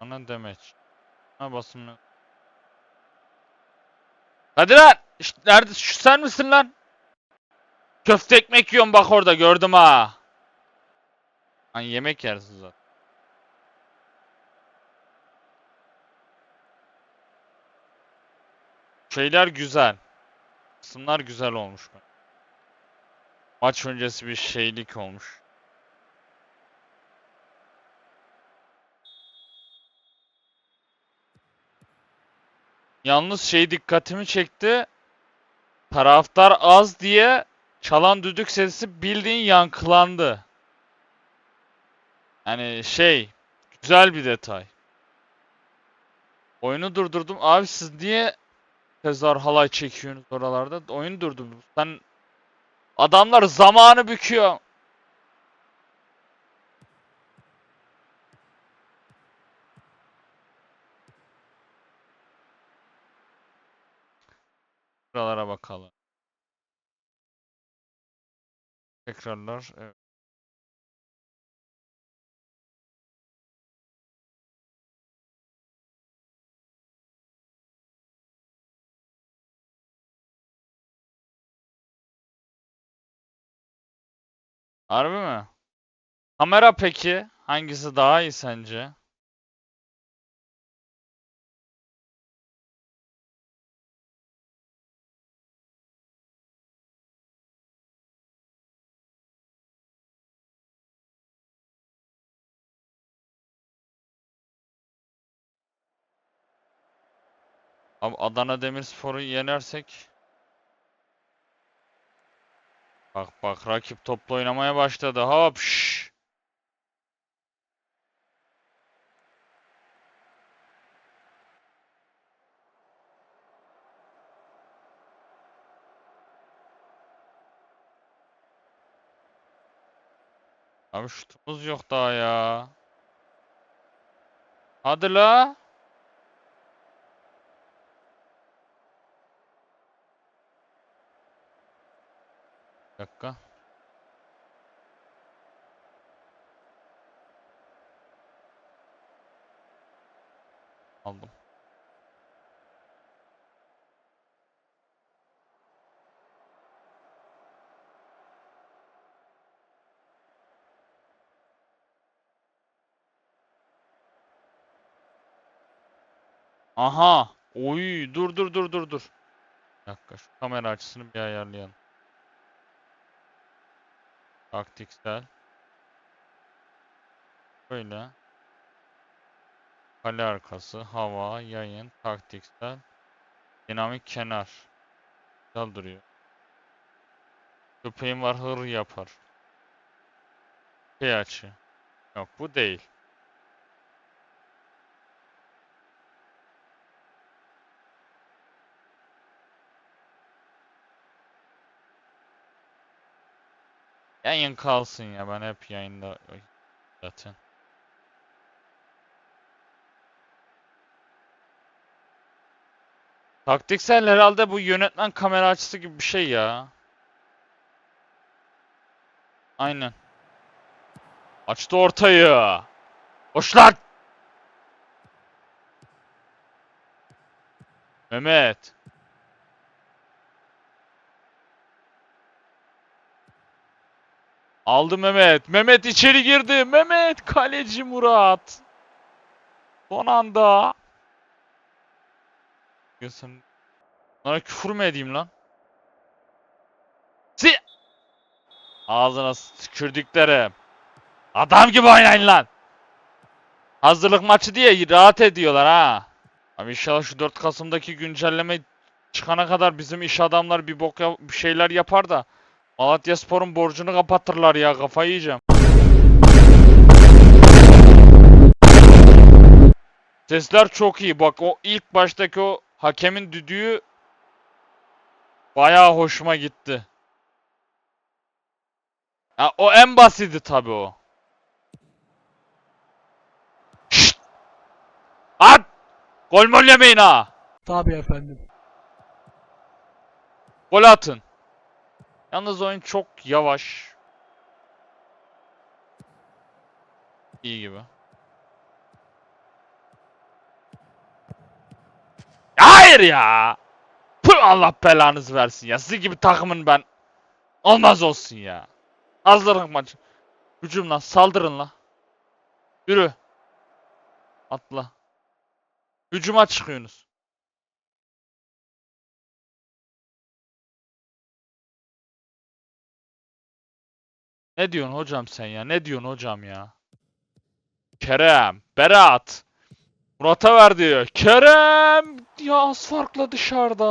Bana demeç. Ha basın. Hadi lan! İşte nerede? Şu sen misin lan? Köfte ekmek yiyorum bak orada gördüm ha. Lan yemek yersin zaten. Şeyler güzel. Kısımlar güzel olmuş. Maç öncesi bir şeylik olmuş. Yalnız şey dikkatimi çekti. Taraftar az diye çalan düdük sesi bildiğin yankılandı. Yani şey güzel bir detay. Oyunu durdurdum. Abi siz niye tezahür halay çekiyorsunuz oralarda? Oyun durdurdum. Sen adamlar zamanı büküyor. Buralara bakalım. Tekrarlar. Evet. Harbi mi? Kamera peki? Hangisi daha iyi sence? Abi Adana Demirspor'u yenersek Bak bak rakip topla oynamaya başladı. Hop şş. Abi şutumuz yok daha ya. Hadi la. Bir dakika. Aldım. Aha. Oy, dur dur dur dur dur. Bir dakika şu kamera açısını bir ayarlayalım. Taktiksel. Böyle. Kale arkası, hava, yayın, taktiksel. Dinamik kenar. Güzel duruyor. Köpeğim var hır yapar. Şey açı. Yok bu değil. Yayın kalsın ya ben hep yayında zaten. Taktiksel herhalde bu yönetmen kamera açısı gibi bir şey ya. Aynen. Açtı ortayı. Hoş lan. Mehmet. Aldı Mehmet. Mehmet içeri girdi. Mehmet kaleci Murat. Son anda. Sen Bunlara küfür mü edeyim lan? Si Ağzına tükürdüklerim. Adam gibi oynayın lan. Hazırlık maçı diye rahat ediyorlar ha. Abi inşallah şu 4 Kasım'daki güncelleme çıkana kadar bizim iş adamlar bir bok bir şeyler yapar da Malatyaspor'un borcunu kapatırlar ya kafayı yiyeceğim. Sesler çok iyi. Bak o ilk baştaki o hakemin düdüğü bayağı hoşuma gitti. Ha, o en basiti tabii o. Şşt! At! Gol mol yemeyin ha! Tabii efendim. Gol atın. Yalnız oyun çok yavaş. İyi gibi. Hayır ya. Puh, Allah belanızı versin ya. Siz gibi takımın ben. Olmaz olsun ya. Hazırlık maçı. Hücum lan saldırın lan. Yürü. Atla. Hücuma çıkıyorsunuz. Ne diyorsun hocam sen ya? Ne diyorsun hocam ya? Kerem, Berat. Murat'a ver diyor. Kerem! Ya az farkla dışarıda.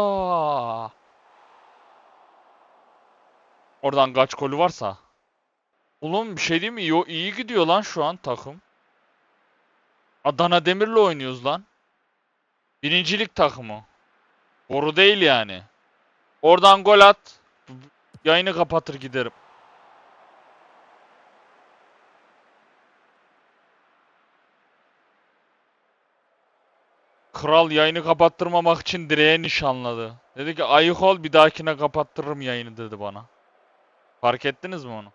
Oradan kaç golü varsa. Oğlum bir şey diyeyim mi? Yo, iyi gidiyor lan şu an takım. Adana Demir'le oynuyoruz lan. Birincilik takımı. Boru değil yani. Oradan gol at. Yayını kapatır giderim. Kral yayını kapattırmamak için direğe nişanladı. Dedi ki ayık ol bir dahakine kapattırırım yayını dedi bana. Fark ettiniz mi onu?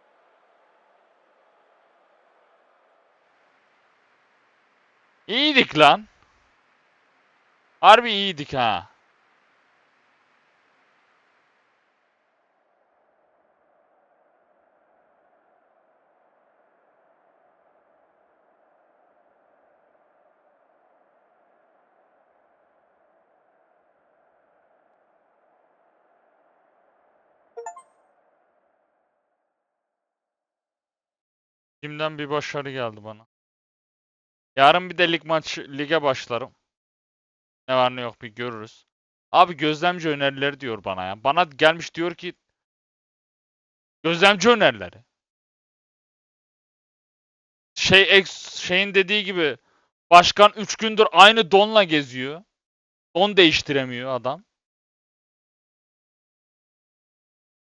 İyiydik lan. Harbi iyiydik ha. Şimdiden bir başarı geldi bana. Yarın bir de lig maçı lige başlarım. Ne var ne yok bir görürüz. Abi gözlemci önerileri diyor bana ya. Bana gelmiş diyor ki gözlemci önerileri. Şey ex, şeyin dediği gibi başkan 3 gündür aynı donla geziyor. Don değiştiremiyor adam.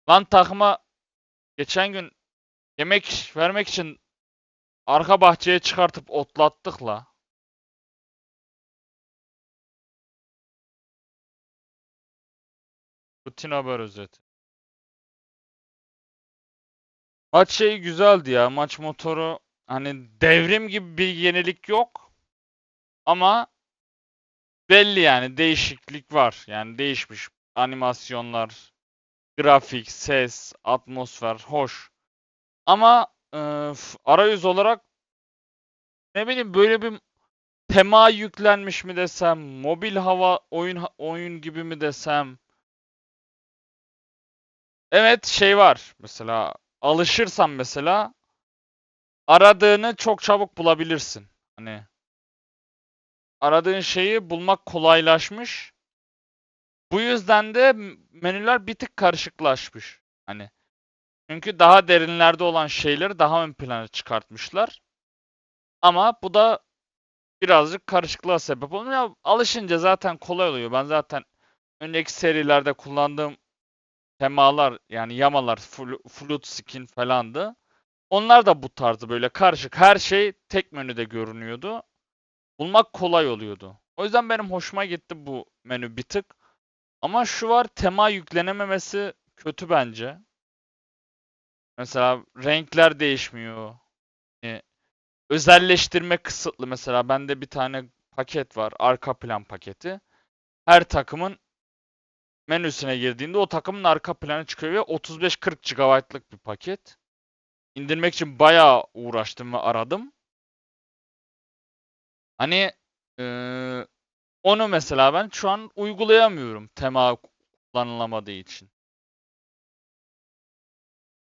Lan takıma geçen gün yemek vermek için arka bahçeye çıkartıp otlattık la. Rutin haber özeti. Maç şeyi güzeldi ya. Maç motoru hani devrim gibi bir yenilik yok. Ama belli yani değişiklik var. Yani değişmiş animasyonlar, grafik, ses, atmosfer hoş. Ama e, arayüz olarak ne bileyim böyle bir tema yüklenmiş mi desem, mobil hava oyun oyun gibi mi desem. Evet şey var. Mesela alışırsan mesela aradığını çok çabuk bulabilirsin. Hani aradığın şeyi bulmak kolaylaşmış. Bu yüzden de menüler bir tık karışıklaşmış. Hani çünkü daha derinlerde olan şeyleri daha ön plana çıkartmışlar. Ama bu da birazcık karışıklığa sebep oluyor. Alışınca zaten kolay oluyor. Ben zaten önceki serilerde kullandığım temalar yani yamalar, flu- flute skin falandı. Onlar da bu tarzı böyle karışık. Her şey tek menüde görünüyordu. Bulmak kolay oluyordu. O yüzden benim hoşuma gitti bu menü bir tık. Ama şu var tema yüklenememesi kötü bence. Mesela renkler değişmiyor. E, özelleştirme kısıtlı. Mesela bende bir tane paket var. Arka plan paketi. Her takımın menüsüne girdiğinde o takımın arka planı çıkıyor ve 35-40 GB'lık bir paket. İndirmek için bayağı uğraştım ve aradım. Hani eee, onu mesela ben şu an uygulayamıyorum tema kullanılamadığı için.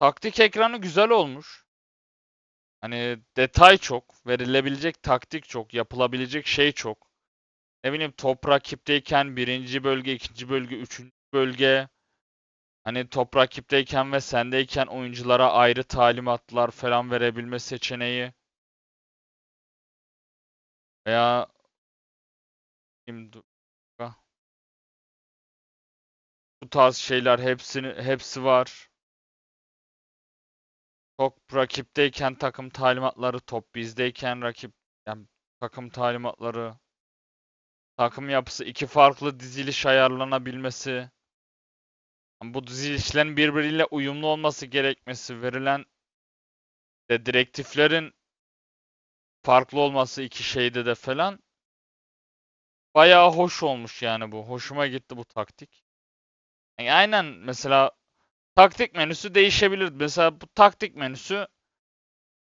Taktik ekranı güzel olmuş. Hani detay çok, verilebilecek taktik çok, yapılabilecek şey çok. Ne bileyim top rakipteyken birinci bölge, ikinci bölge, üçüncü bölge. Hani top rakipteyken ve sendeyken oyunculara ayrı talimatlar falan verebilme seçeneği. Veya bu tarz şeyler hepsini hepsi var. Top rakipteyken takım talimatları, top bizdeyken rakip yani takım talimatları, takım yapısı, iki farklı diziliş ayarlanabilmesi, bu dizilişlerin birbiriyle uyumlu olması gerekmesi, verilen de direktiflerin farklı olması iki şeyde de falan bayağı hoş olmuş yani bu. Hoşuma gitti bu taktik. Yani aynen mesela taktik menüsü değişebilir. Mesela bu taktik menüsü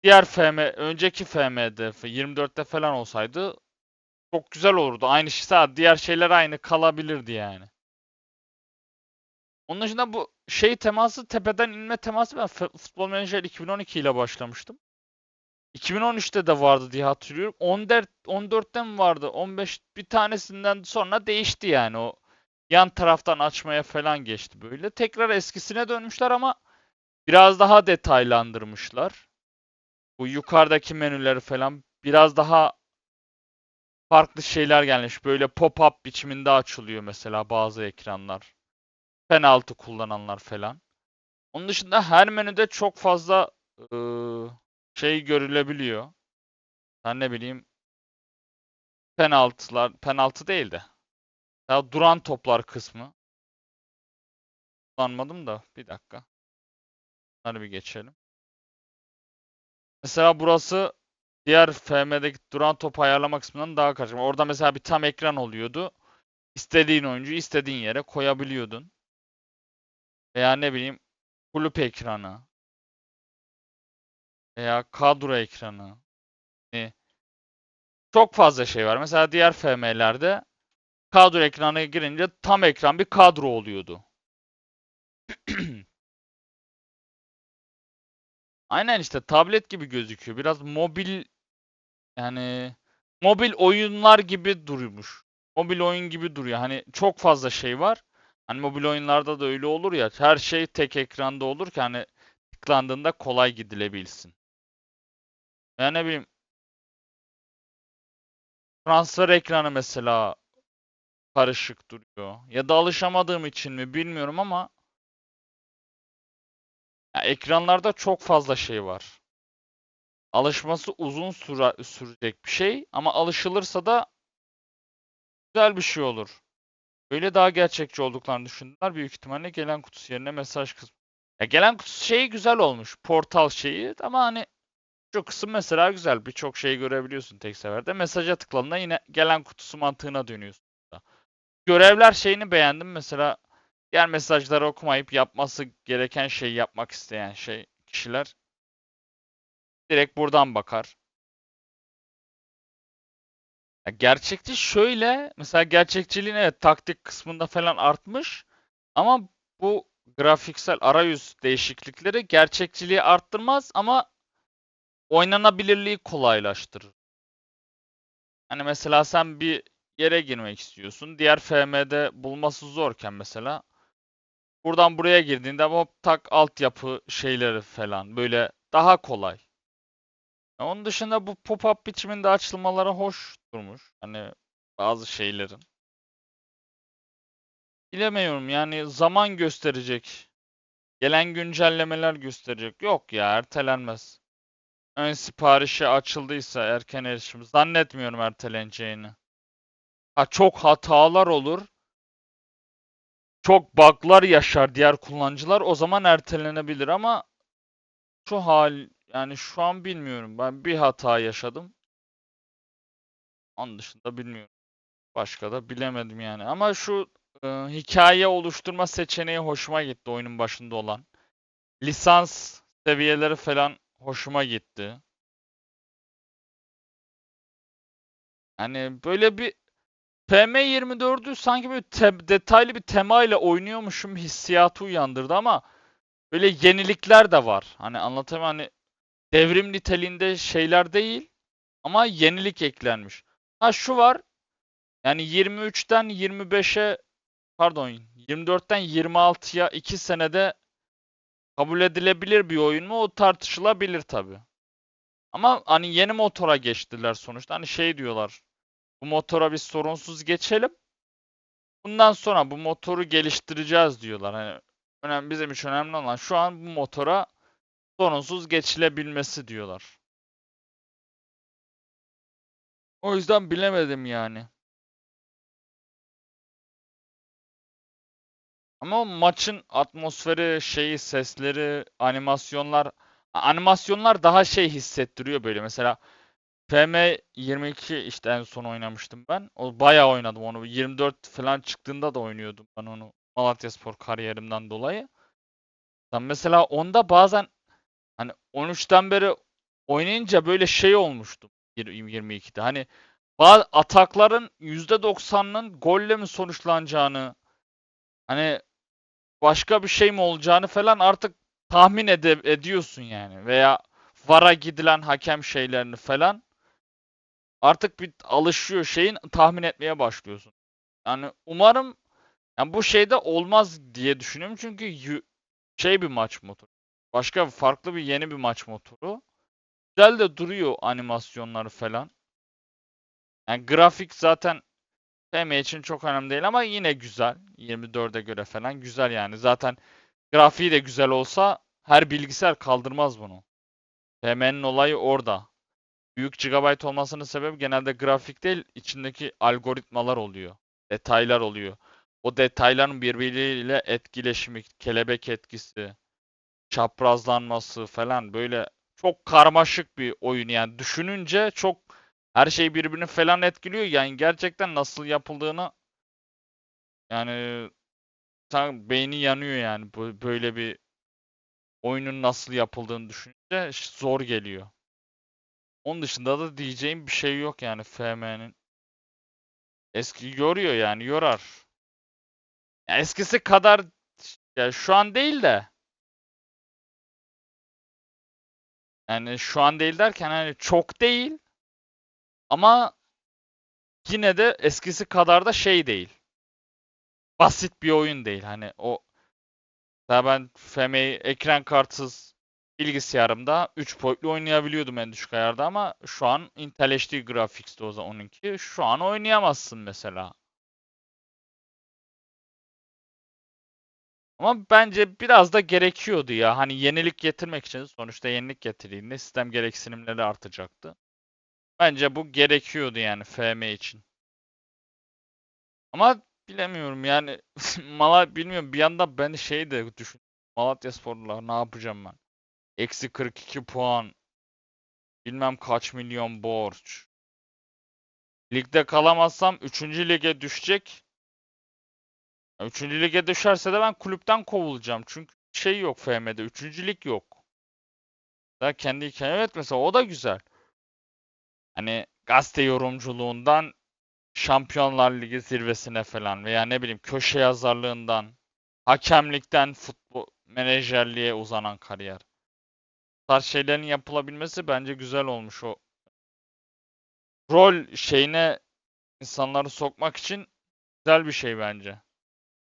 diğer FM, önceki FM'de, 24'te falan olsaydı çok güzel olurdu. Aynı şey, diğer şeyler aynı kalabilirdi yani. Onun dışında bu şey teması, tepeden inme teması ben Futbol Manager 2012 ile başlamıştım. 2013'te de vardı diye hatırlıyorum. 14 14'te mi vardı? 15 bir tanesinden sonra değişti yani o yan taraftan açmaya falan geçti böyle. Tekrar eskisine dönmüşler ama biraz daha detaylandırmışlar. Bu yukarıdaki menüleri falan biraz daha farklı şeyler gelmiş. Böyle pop-up biçiminde açılıyor mesela bazı ekranlar. Penaltı kullananlar falan. Onun dışında her menüde çok fazla ıı, şey görülebiliyor. Ben ne bileyim penaltılar, penaltı değil de. Ya duran toplar kısmı. Kullanmadım da bir dakika. Hadi bir geçelim. Mesela burası diğer FM'deki duran top ayarlama kısmından daha karışık. Orada mesela bir tam ekran oluyordu. İstediğin oyuncuyu istediğin yere koyabiliyordun. Veya ne bileyim kulüp ekranı. Veya kadro ekranı. Yani çok fazla şey var. Mesela diğer FM'lerde kadro ekranına girince tam ekran bir kadro oluyordu. Aynen işte tablet gibi gözüküyor. Biraz mobil yani mobil oyunlar gibi durmuş. Mobil oyun gibi duruyor. Hani çok fazla şey var. Hani mobil oyunlarda da öyle olur ya. Her şey tek ekranda olur ki hani tıklandığında kolay gidilebilsin. Yani ne bileyim transfer ekranı mesela karışık duruyor. Ya da alışamadığım için mi bilmiyorum ama ya ekranlarda çok fazla şey var. Alışması uzun süre, sürecek bir şey ama alışılırsa da güzel bir şey olur. Böyle daha gerçekçi olduklarını düşündüler. Büyük ihtimalle gelen kutusu yerine mesaj kısmı. Ya gelen kutusu şeyi güzel olmuş. Portal şeyi ama hani şu kısım mesela güzel. Birçok şeyi görebiliyorsun tek seferde. Mesaja tıkladığında yine gelen kutusu mantığına dönüyorsun. Görevler şeyini beğendim. Mesela diğer mesajları okumayıp yapması gereken şeyi yapmak isteyen şey kişiler direkt buradan bakar. Ya gerçekçi şöyle, mesela gerçekçiliğin evet taktik kısmında falan artmış ama bu grafiksel arayüz değişiklikleri gerçekçiliği arttırmaz ama oynanabilirliği kolaylaştırır. Hani mesela sen bir yere girmek istiyorsun. Diğer FM'de bulması zorken mesela buradan buraya girdiğinde hop tak altyapı şeyleri falan böyle daha kolay. Onun dışında bu pop-up biçiminde açılmaları hoş durmuş. Hani bazı şeylerin. Bilemiyorum yani zaman gösterecek. Gelen güncellemeler gösterecek. Yok ya ertelenmez. Ön siparişi açıldıysa erken erişim zannetmiyorum erteleneceğini. Ha çok hatalar olur. Çok bug'lar yaşar diğer kullanıcılar. O zaman ertelenebilir ama şu hal yani şu an bilmiyorum. Ben bir hata yaşadım. Onun dışında bilmiyorum. Başka da bilemedim yani. Ama şu e, hikaye oluşturma seçeneği hoşuma gitti oyunun başında olan. Lisans seviyeleri falan hoşuma gitti. Hani böyle bir PM24'ü sanki böyle te- detaylı bir temayla oynuyormuşum hissiyatı uyandırdı ama böyle yenilikler de var. Hani anlatamam hani devrim niteliğinde şeyler değil ama yenilik eklenmiş. Ha şu var. Yani 23'ten 25'e pardon 24'ten 26'ya 2 senede kabul edilebilir bir oyun mu? O tartışılabilir tabii. Ama hani yeni motora geçtiler sonuçta. Hani şey diyorlar. Bu motora biz sorunsuz geçelim. Bundan sonra bu motoru geliştireceğiz diyorlar. Hani önemli bizim için önemli olan şu an bu motora sorunsuz geçilebilmesi diyorlar. O yüzden bilemedim yani. Ama maçın atmosferi, şeyi, sesleri, animasyonlar animasyonlar daha şey hissettiriyor böyle. Mesela FM 22 işte en son oynamıştım ben. O bayağı oynadım onu. 24 falan çıktığında da oynuyordum ben onu. Malatyaspor kariyerimden dolayı. Ben mesela onda bazen hani 13'ten beri oynayınca böyle şey olmuştum. 22'de. Hani bazı atakların %90'ının golle mi sonuçlanacağını hani başka bir şey mi olacağını falan artık tahmin ede- ediyorsun yani. Veya VAR'a gidilen hakem şeylerini falan artık bir alışıyor şeyin tahmin etmeye başlıyorsun. Yani umarım yani bu şeyde olmaz diye düşünüyorum çünkü şey bir maç motoru. Başka farklı bir yeni bir maç motoru. Güzel de duruyor animasyonları falan. Yani grafik zaten FM için çok önemli değil ama yine güzel. 24'e göre falan güzel yani. Zaten grafiği de güzel olsa her bilgisayar kaldırmaz bunu. FM'nin olayı orada. Büyük gigabyte olmasının sebebi genelde grafik değil, içindeki algoritmalar oluyor. Detaylar oluyor. O detayların birbiriyle etkileşimi, kelebek etkisi, çaprazlanması falan böyle çok karmaşık bir oyun yani düşününce çok her şey birbirini falan etkiliyor yani gerçekten nasıl yapıldığını yani tam beyni yanıyor yani böyle bir oyunun nasıl yapıldığını düşününce zor geliyor. Onun dışında da diyeceğim bir şey yok yani FM'nin. Eski yoruyor yani yorar. Ya eskisi kadar ya şu an değil de yani şu an değil derken hani çok değil ama yine de eskisi kadar da şey değil. Basit bir oyun değil. Hani o daha ben FM'yi ekran kartsız bilgisayarımda 3 boyutlu oynayabiliyordum en düşük ayarda ama şu an Intel HD Graphics'te o zaman onunki. Şu an oynayamazsın mesela. Ama bence biraz da gerekiyordu ya. Hani yenilik getirmek için sonuçta yenilik getirdiğinde sistem gereksinimleri artacaktı. Bence bu gerekiyordu yani FM için. Ama bilemiyorum yani Malat bilmiyorum bir yanda ben şey de düşün. Malatyasporlular ne yapacağım ben? Eksi 42 puan. Bilmem kaç milyon borç. Ligde kalamazsam 3. lige düşecek. 3. lige düşerse de ben kulüpten kovulacağım. Çünkü şey yok FM'de. 3. lig yok. Da kendi hikayem. Evet mesela o da güzel. Hani gazete yorumculuğundan Şampiyonlar Ligi zirvesine falan veya ne bileyim köşe yazarlığından hakemlikten futbol menajerliğe uzanan kariyer. Tarz şeylerin yapılabilmesi bence güzel olmuş o. Rol şeyine insanları sokmak için güzel bir şey bence.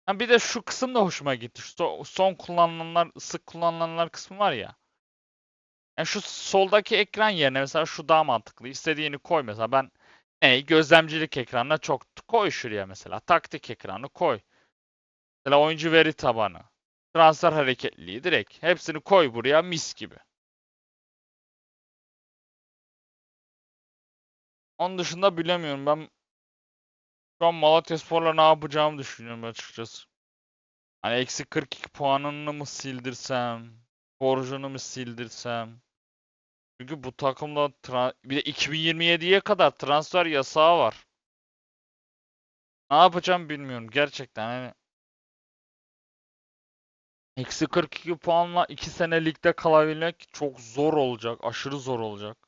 Ha bir de şu kısım da hoşuma gitti. Şu so- son kullanılanlar, sık kullanılanlar kısmı var ya. Yani şu soldaki ekran yerine mesela şu daha mantıklı. İstediğini koy mesela ben ne gözlemcilik ekranına çok koy şuraya mesela. Taktik ekranı koy. Mesela oyuncu veri tabanı. Transfer hareketliliği direkt. Hepsini koy buraya mis gibi. Onun dışında bilemiyorum. Ben şu an Malatyaspor'la ne yapacağımı düşünüyorum açıkçası. Hani eksi 42 puanını mı sildirsem, borcunu mu sildirsem. Çünkü bu takımda bir de 2027'ye kadar transfer yasağı var. Ne yapacağım bilmiyorum gerçekten. Hani eksi 42 puanla 2 sene ligde kalabilmek çok zor olacak. Aşırı zor olacak.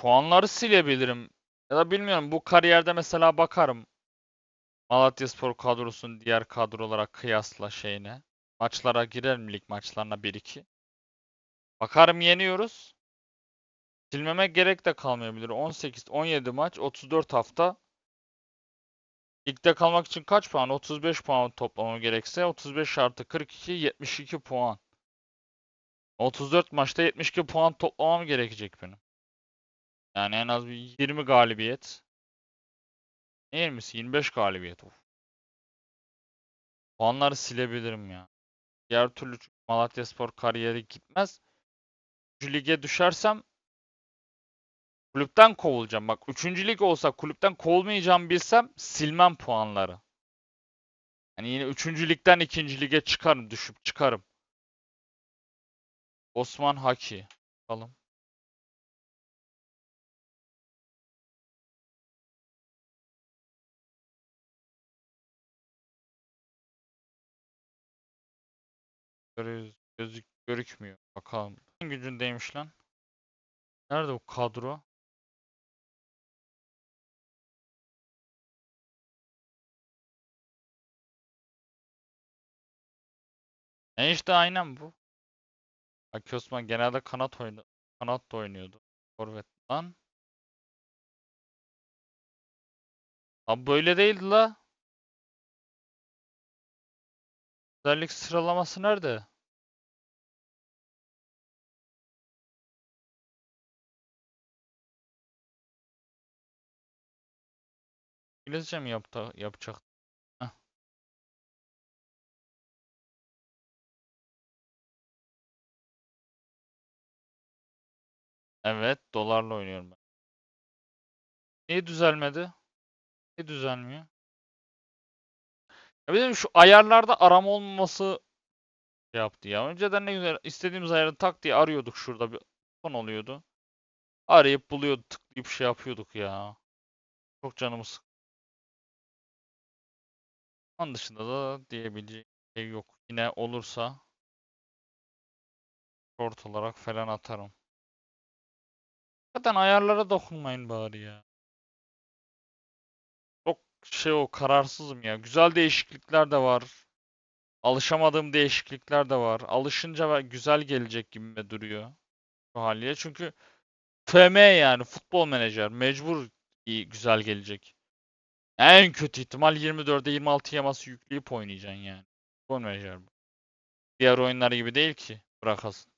Puanları silebilirim. Ya da bilmiyorum bu kariyerde mesela bakarım. Malatyaspor kadrosunun diğer kadrolara kıyasla şeyine. Maçlara girerim lig maçlarına 1-2. Bakarım yeniyoruz. Silmeme gerek de kalmayabilir. 18, 17 maç, 34 hafta. Ligde kalmak için kaç puan? 35 puan toplamam gerekse 35 artı 42, 72 puan. 34 maçta 72 puan toplamam gerekecek benim. Yani en az bir 20 galibiyet. Ne 20'si? 25 galibiyet. Of. Puanları silebilirim ya. Diğer türlü çünkü Malatyaspor kariyeri gitmez. 3. lige düşersem kulüpten kovulacağım. Bak 3. lig olsa kulüpten kovulmayacağım bilsem silmem puanları. Hani yine 3. ligden 2. lige çıkarım, düşüp çıkarım. Osman Haki. Bakalım. Göz, gözük, görükmüyor. Bakalım. Hangi gücündeymiş lan? Nerede bu kadro? E işte aynen bu. Haki Osman genelde kanat oyunu kanat da oynuyordu. Forvet lan. Abi böyle değildi la. Özellik sıralaması nerede? İngilizce mi yaptı, yapacak? Evet, dolarla oynuyorum ben. Niye düzelmedi? Niye düzelmiyor? Ya şu ayarlarda arama olmaması şey yaptı ya. Önceden ne güzel istediğimiz ayarı tak diye arıyorduk şurada bir son oluyordu. Arayıp buluyorduk, tıklayıp şey yapıyorduk ya. Çok canımız sık- Onun dışında da diyebileceğim şey yok. Yine olursa short olarak falan atarım. Zaten ayarlara dokunmayın bari ya. Çok şey o kararsızım ya. Güzel değişiklikler de var. Alışamadığım değişiklikler de var. Alışınca güzel gelecek gibi duruyor şu haliye. Çünkü FM yani futbol menajer mecbur iyi güzel gelecek. En kötü ihtimal 24'e 26 yaması yükleyip oynayacaksın yani. Futbol menajer bu. Diğer oyunlar gibi değil ki. Bırakasın.